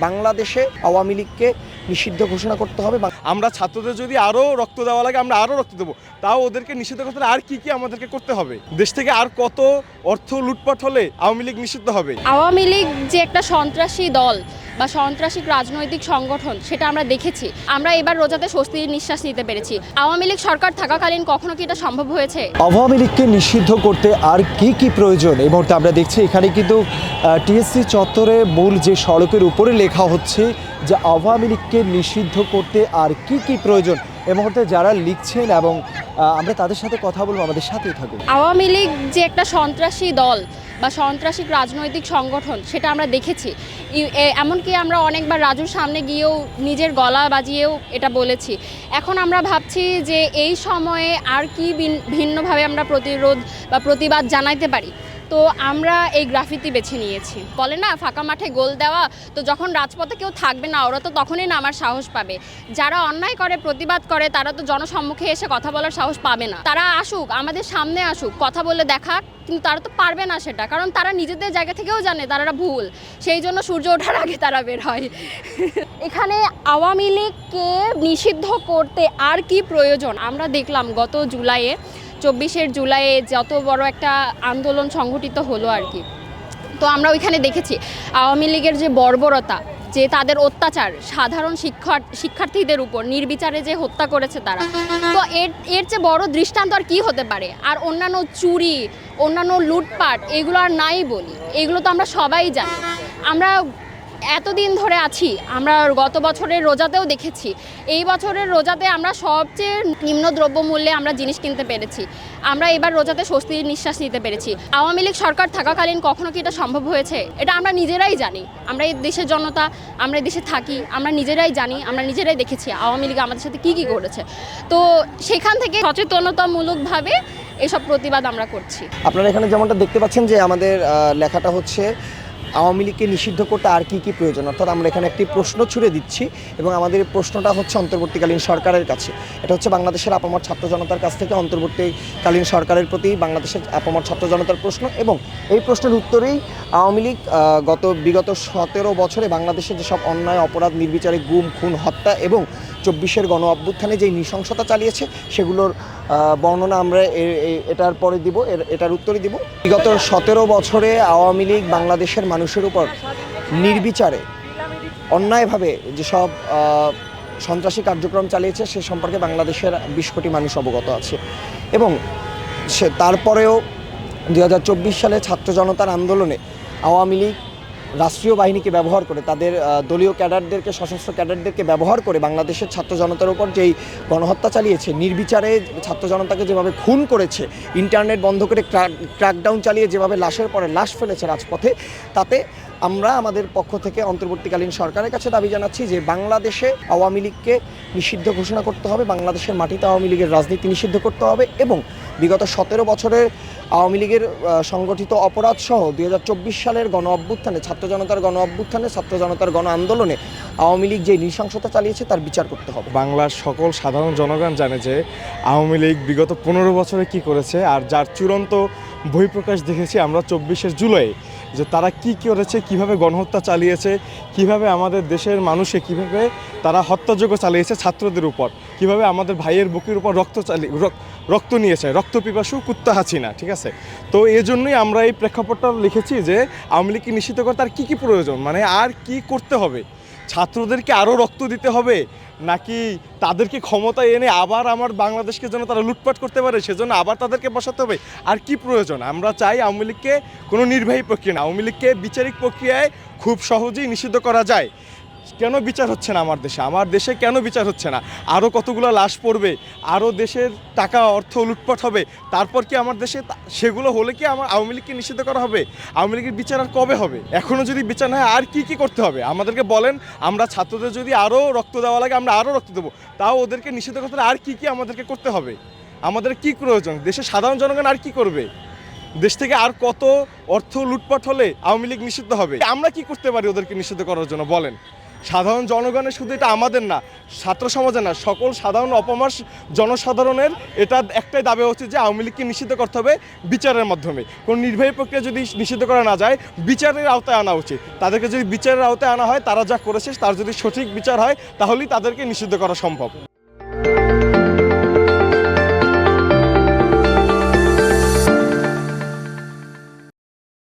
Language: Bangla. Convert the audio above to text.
বাংলাদেশে আওয়ামী লীগকে নিষিদ্ধ ঘোষণা করতে হবে। বাং- আমরা ছাত্রদের যদি আরও রক্ত দেওয়া লাগে আমরা আরও রক্ত দেবো। তাও ওদেরকে নিষিদ্ধ করতে আর কি কি আমাদেরকে করতে হবে? দেশ থেকে আর কত অর্থ লুটপাট হলে আওয়ামী লীগ নিষিদ্ধ হবে? আওয়ামী লীগ যে একটা সন্ত্রাসী দল বা সন্ত্রাসী রাজনৈতিক সংগঠন সেটা আমরা দেখেছি। আমরা এবার রোজাতে স্বস্তির নিঃশ্বাস নিতে পেরেছি। আওয়ামী লীগ সরকার থাকাকালীন কখনো কি এটা সম্ভব হয়েছে? আওয়ামী লীগকে নিষিদ্ধ করতে আর কি কি প্রয়োজন? এই মুহূর্তে আমরা দেখছি এখানে কিন্তু টিএসসি চত্বরে মূল যে সড়কের উপরে লেখা হচ্ছে যে আওয়ামী লীগকে নিষিদ্ধ করতে আর কি কি প্রয়োজন? এই মুহূর্তে যারা লিখছেন এবং আমরা তাদের সাথে কথা বলব আমাদের সাথেই থাকুন। আওয়ামী লীগ যে একটা সন্ত্রাসী দল বা সন্ত্রাসিক রাজনৈতিক সংগঠন, সেটা আমরা দেখেছি। এমনকি আমরা অনেকবার রাজুর সামনে গিয়েও নিজের গলা বাজিয়েও এটা বলেছি। এখন আমরা ভাবছি যে এই সময়ে আর কি ভিন- ভিন্নভাবে আমরা প্রতিরোধ বা প্রতিবাদ জানাইতে পারি? তো আমরা এই গ্রাফিতি বেছে নিয়েছি। বলে না, ফাঁকা মাঠে গোল দেওয়া, তো যখন রাজপথে কেউ থাকবে না, ওরা তো তখনই নামার সাহস পাবে। যারা অন্যায় করে, প্রতিবাদ করে, তারা তো জনসম্মুখে এসে কথা বলার সাহস পাবে না। তারা আসুক, আমাদের সামনে আসুক, কথা বলে দেখাক কিন্তু তারা তো পারবে না সেটা, কারণ তারা নিজেদের জায়গা থেকেও জানে তারা ভুল। সেই জন্য সূর্য ওঠার আগে তারা বের হয়। এখানে আওয়ামী লীগকে নিষিদ্ধ করতে আর কি প্রয়োজন? আমরা দেখলাম গত জুলাইয়ে চব্বিশের জুলাইয়ে যত বড় একটা আন্দোলন সংগঠিত হলো আর কি। তো আমরা ওইখানে দেখেছি, আওয়ামী লীগের যে বর্বরতা, যে তাদের অত্যাচার, সাধারণ শিক্ষার, শিক্ষার্থীদের উপর, নির্বিচারে যে হত্যা করেছে তারা। তো এর এর চেয়ে বড় দৃষ্টান্ত আর কি হতে পারে? আর অন্যান্য চুরি, অন্যান্য লুটপাট, এগুলো আর নাই বলি। এগুলো তো আমরা সবাই জানি। আমরা এতদিন ধরে আছি, আমরা গত বছরের রোজাতেও দেখেছি। এই বছরের রোজাতে আমরা সবচেয়ে নিম্ন দ্রব্যমূল্যে আমরা জিনিস কিনতে পেরেছি। আমরা এবার রোজাতে স্বস্তির নিঃশ্বাস নিতে পেরেছি। আওয়ামী লীগ সরকার থাকাকালীন কখনো কি এটা সম্ভব হয়েছে? এটা আমরা নিজেরাই জানি। আমরা এই দেশের জনতা, আমরা এই দেশে থাকি, আমরা নিজেরাই জানি, আমরা নিজেরাই দেখেছি আওয়ামী লীগ আমাদের সাথে কী কী করেছে। তো সেখান থেকে সচেতনতামূলকভাবে এসব প্রতিবাদ আমরা করছি। আপনারা এখানে যেমনটা দেখতে পাচ্ছেন যে আমাদের লেখাটা হচ্ছে আওয়ামী লীগকে নিষিদ্ধ করতে আর কি কি প্রয়োজন? অর্থাৎ আমরা এখানে একটি প্রশ্ন ছুড়ে দিচ্ছি এবং আমাদের প্রশ্নটা হচ্ছে অন্তর্বর্তীকালীন সরকারের কাছে। এটা হচ্ছে বাংলাদেশের আপামর ছাত্র জনতার কাছ থেকে অন্তর্বর্তীকালীন সরকারের প্রতি বাংলাদেশের আপামর ছাত্র জনতার প্রশ্ন এবং এই প্রশ্নের উত্তরেই আওয়ামী লীগ গত বিগত সতেরো বছরে বাংলাদেশে যেসব অন্যায়, অপরাধ, নির্বিচারে গুম, খুন, হত্যা এবং চব্বিশের গণ অভ্যুত্থানে যেই নৃশংসতা চালিয়েছে, সেগুলোর বর্ণনা আমরা এটার পরে দিব এটার উত্তরই দিব। বিগত সতেরো বছরে আওয়ামী লীগ বাংলাদেশের মানুষের উপর নির্বিচারে অন্যায়ভাবে যেসব সন্ত্রাসী কার্যক্রম চালিয়েছে, সে সম্পর্কে বাংলাদেশের বিশ কোটি মানুষ অবগত আছে। এবং সে, তারপরেও দু হাজার চব্বিশ সালে ছাত্র জনতার আন্দোলনে আওয়ামী লীগ রাষ্ট্রীয় বাহিনীকে ব্যবহার করে, তাদের দলীয় ক্যাডারদেরকে, সশস্ত্র ক্যাডারদেরকে ব্যবহার করে বাংলাদেশের ছাত্র জনতার উপর যেই গণহত্যা চালিয়েছে, নির্বিচারে ছাত্র জনতাকে যেভাবে খুন করেছে, ইন্টারনেট বন্ধ করে ক্র্যাকডাউন চালিয়ে যেভাবে লাশের পরে লাশ ফেলেছে রাজপথে, তাতে আমরা আমাদের পক্ষ থেকে অন্তর্বর্তীকালীন সরকারের কাছে দাবি জানাচ্ছি যে বাংলাদেশে আওয়ামী লীগকে নিষিদ্ধ ঘোষণা করতে হবে, বাংলাদেশের মাটিতে আওয়ামী লীগের রাজনীতি নিষিদ্ধ করতে হবে এবং বিগত সতেরো বছরের আওয়ামী লীগের সংগঠিত অপরাধ সহ দুই হাজার চব্বিশ সালের গণ অভ্যুত্থানে, ছাত্র জনতার গণ অভ্যুত্থানে, ছাত্র জনতার গণ আন্দোলনে আওয়ামী লীগ যে নৃশংসতা চালিয়েছে তার বিচার করতে হবে। বাংলার সকল সাধারণ জনগণ জানে যে আওয়ামী লীগ বিগত পনেরো বছরে কি করেছে আর যার চূড়ান্ত বহিঃপ্রকাশ দেখেছি আমরা চব্বিশের জুলাই। যে তারা কি করেছে, কীভাবে গণহত্যা চালিয়েছে, কীভাবে আমাদের দেশের মানুষে কীভাবে তারা হত্যাযোগ্য চালিয়েছে ছাত্রদের উপর, কীভাবে আমাদের ভাইয়ের বুকের উপর রক্ত চালিয়ে রক- রক্ত নিয়েছে, রক্ত পিপাসু কুত্তা হাসিনা, ঠিক আছে? তো এই জন্যই আমরা এই প্রেক্ষাপটটা লিখেছি যে আওয়ামী লীগকে নিশ্চিত করে তার কী কী প্রয়োজন? মানে আর কি করতে হবে? ছাত্রদেরকে আরও রক্ত দিতে হবে? নাকি তাদেরকে ক্ষমতা এনে আবার আমার বাংলাদেশকে যেন তারা লুটপাট করতে পারে, সেজন্য আবার তাদেরকে বসাতে হবে? আর কি প্রয়োজন? আমরা চাই আওয়ামী লীগকে কোনো নির্বাহী প্রক্রিয়া না, আওয়ামী লীগকে বিচারিক প্রক্রিয়ায় খুব সহজেই নিষিদ্ধ করা যায়। কেন বিচার হচ্ছে না আমার দেশে? আমার দেশে কেন বিচার হচ্ছে না? আরও কতগুলো লাশ পড়বে? আরও দেশের টাকা, অর্থ লুটপাট হবে? তারপর কি আমার দেশে সেগুলো হলে কি আমার আওয়ামী লীগকে নিষিদ্ধ করা হবে? আওয়ামী লীগের বিচার আর কবে হবে? এখনও যদি বিচার না হয়, আর কি কি করতে হবে? আমাদেরকে বলেন, আমরা ছাত্রদের যদি আরও রক্ত দেওয়া লাগে, আমরা আরও রক্ত দেবো। তাও ওদেরকে নিষিদ্ধ করতে আর কি কি আমাদেরকে করতে হবে? আমাদের কি প্রয়োজন? দেশের সাধারণ জনগণ আর কি করবে? দেশ থেকে আর কত অর্থ লুটপাট হলে আওয়ামী লীগ নিষিদ্ধ হবে? আমরা কি করতে পারি ওদেরকে নিষিদ্ধ করার জন্য? বলেন। সাধারণ জনগণের শুধু এটা আমাদের না, ছাত্র সমাজের না, সকল সাধারণ অপমাস জনসাধারণের এটা একটাই দাবি হচ্ছে যে আওয়ামী লীগকে নিষিদ্ধ করতে হবে বিচারের মাধ্যমে। কোনো নির্বাহী প্রক্রিয়া যদি নিষিদ্ধ করা না যায়, বিচারের আওতায় আনা উচিত। তাদেরকে যদি বিচারের আওতায় আনা হয়, তারা যা করেছে, তার যদি সঠিক বিচার হয়, তাহলেই তাদেরকে নিষিদ্ধ করা সম্ভব।